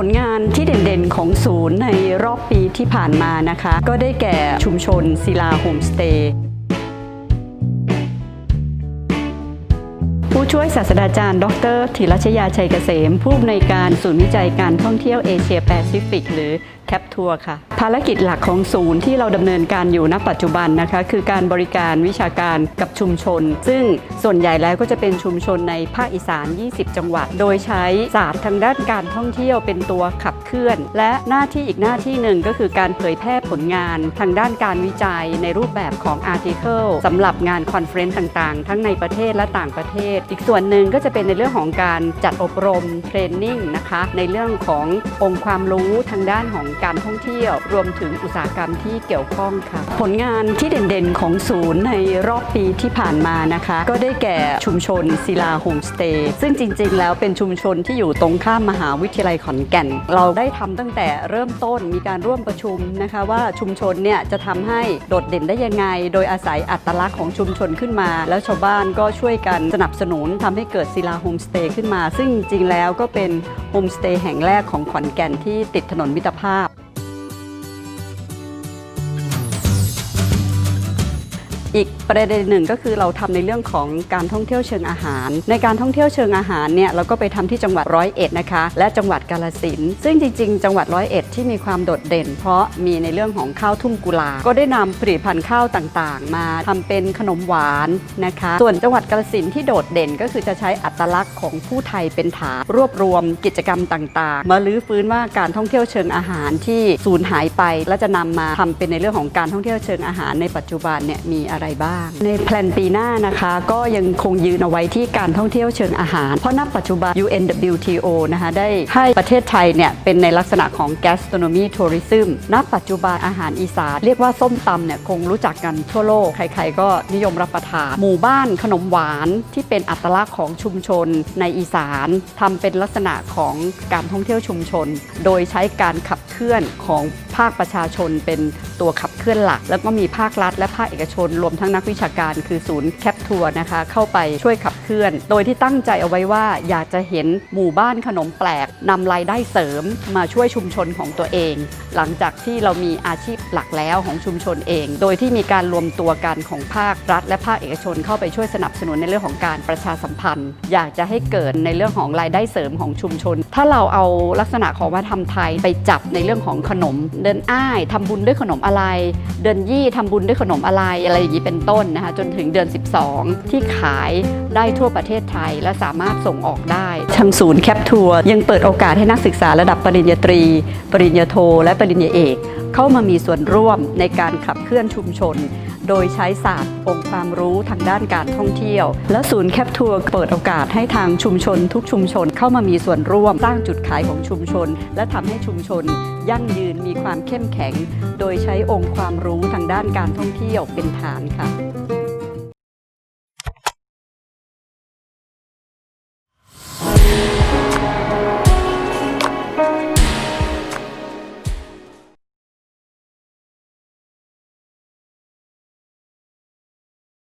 ผลงานที่เด่นๆของศูนย์ในรอบปีที่ผ่านมานะคะ ก็ได้แก่ชุมชนศิลาโฮมสเตย์ผู้ช่วยศาสตราจารย์ ดรธีรชยาชัยเกษม ผู้อำนวยการศูนย์วิจัยการท่องเที่ยวเอเชียแปซิฟิก หรือ แคปทัวร์ค่ะ ภารกิจหลักของศูนย์ที่เราดำเนินการอยู่ณปัจจุบันนะคะ คือการบริการวิชาการกับชุมชน ซึ่งส่วนใหญ่แล้วก็จะเป็นชุมชนในภาคอีสาน 20 จังหวัด โดยใช้ศาสตร์ทางด้านการท่องเที่ยวเป็นตัวขับเคลื่อน และหน้าที่อีกหน้าที่หนึ่งก็คือการเผยแพร่ผลงานทางด้านการวิจัยในรูปแบบของอาร์ติเคิลสำหรับงานคอนเฟรนซ์ต่างๆ ทั้งในประเทศและต่างประเทศ อีกส่วนหนึ่งก็จะเป็นในเรื่องของการจัดอบรมเทรนนิ่งนะคะในเรื่องขององค์ความรู้ทางด้านของการท่องเที่ยว รวมถึงอุตสาหกรรมที่เกี่ยวข้องค่ะ ผลงานที่เด่นๆของศูนย์ในรอบปีที่ผ่านมานะคะ ก็ได้แก่ชุมชนศิลาโฮมสเตย์ซึ่งจริงๆ แล้วเป็นชุมชนที่อยู่ตรงข้ามมหาวิทยาลัยขอนแก่น เราได้ทำตั้งแต่เริ่มต้นมีการร่วมประชุมนะคะ ว่าชุมชนเนี่ยจะทำให้โดดเด่นได้ยังไง โดยอาศัยอัตลักษณ์ของชุมชนขึ้นมา แล้วชาวบ้านก็ช่วยกันสนับสนุนทำให้เกิดศิลาโฮมสเตย์ขึ้นมา ซึ่งจริงๆแล้วก็เป็น มสเตย์แห่งแรกของขอนแก่นที่ติดถนนมิตรภาพ อีกประเด็นหนึ่งก็คือเราทำในเรื่องของการท่องเที่ยวเชิงอาหาร ในการท่องเที่ยวเชิงอาหารเนี่ยเราก็ไปทำที่จังหวัดร้อยเอ็ดนะคะ และจังหวัดกาลสินซึ่งจริง ๆ จังหวัดร้อยเอ็ดที่มีความโดดเด่น เพราะมีในเรื่องของข้าวทุ่งกุลา ก็ได้นำผลิตภัณฑ์ข้าวต่างๆ มาทำเป็นขนมหวานนะคะ ส่วนจังหวัดกาลสินที่โดดเด่นก็คือจะใช้อัตลักษณ์ของผู้ไทยเป็นฐานรวบรวมกิจกรรมต่างๆ มาลื้อฟื้นว่าการท่องเที่ยวเชิงอาหารที่สูญหายไป และจะนำมาทำเป็นในเรื่องของการท่องเที่ยวเชิงอาหารในปัจจุบันเนี่ยมีอะไรบ้าง ในแพลนปีหน้านะคะก็ยังคงยืนเอาไว้ที่การท่องเที่ยวเชิงอาหาร เพราะณปัจจุบัน UNWTO นะคะได้ให้ประเทศไทยเนี่ยเป็นในลักษณะของ gastronomy tourism ณปัจจุบันอาหารอีสานเรียกว่าส้มตำเนี่ยคงรู้จักกันทั่วโลก ใครๆก็นิยมรับประทาน หมู่บ้านขนมหวานที่เป็นอัตลักษณ์ของชุมชนในอีสานทำเป็นลักษณะของการท่องเที่ยวชุมชน โดยใช้การขับเคลื่อนของภาคประชาชนเป็นตัวขับ เคลื่อนหลัก แล้วก็มีภาครัฐ และภาคเอกชน รวมทั้งนักวิชาการคือศูนย์แคปทัวร์นะคะ เข้าไปช่วยขับเคลื่อน โดยที่ตั้งใจเอาไว้ว่าอยากจะเห็นหมู่บ้านขนมแปลกนำรายได้เสริมมาช่วยชุมชนของตัวเอง หลังจากที่เรามีอาชีพหลักแล้วของชุมชนเอง โดยที่มีการรวมตัวกันของภาครัฐ และภาคเอกชน เข้าไปช่วยสนับสนุนในเรื่องของการประชาสัมพันธ์ อยากจะให้เกิดในเรื่องของรายได้เสริมของชุมชน ถ้าเราเอาลักษณะของวัฒนธรรมไทยไปจับในเรื่องของขนมเดินอ้ายทำบุญด้วยขนมอะไรเดือนยี่ทำบุญด้วยขนมอะไรอะไรอย่างนี้เป็นต้นนะคะจนถึงเดือน 12 ที่ขายได้ทั่วประเทศไทย และสามารถส่งออกได้ทางศูนย์แคปทัวร์ยังเปิดโอกาสให้นักศึกษาระดับปริญญาตรี ปริญญาโท และปริญญาเอก เข้ามามีส่วนร่วมในการขับเคลื่อนชุมชน โดยใช้ศาสตร์องค์ความรู้ทางด้านการท่องเที่ยว และศูนย์แคปทัวร์เปิดโอกาสให้ทางชุมชนทุกชุมชนเข้ามามีส่วนร่วมสร้างจุดขายของชุมชน และทำให้ชุมชน ยั่งยืนมีความเข้มแข็ง โดยใช้องค์ความรู้ทางด้านการท่องเที่ยวเป็นฐานค่ะ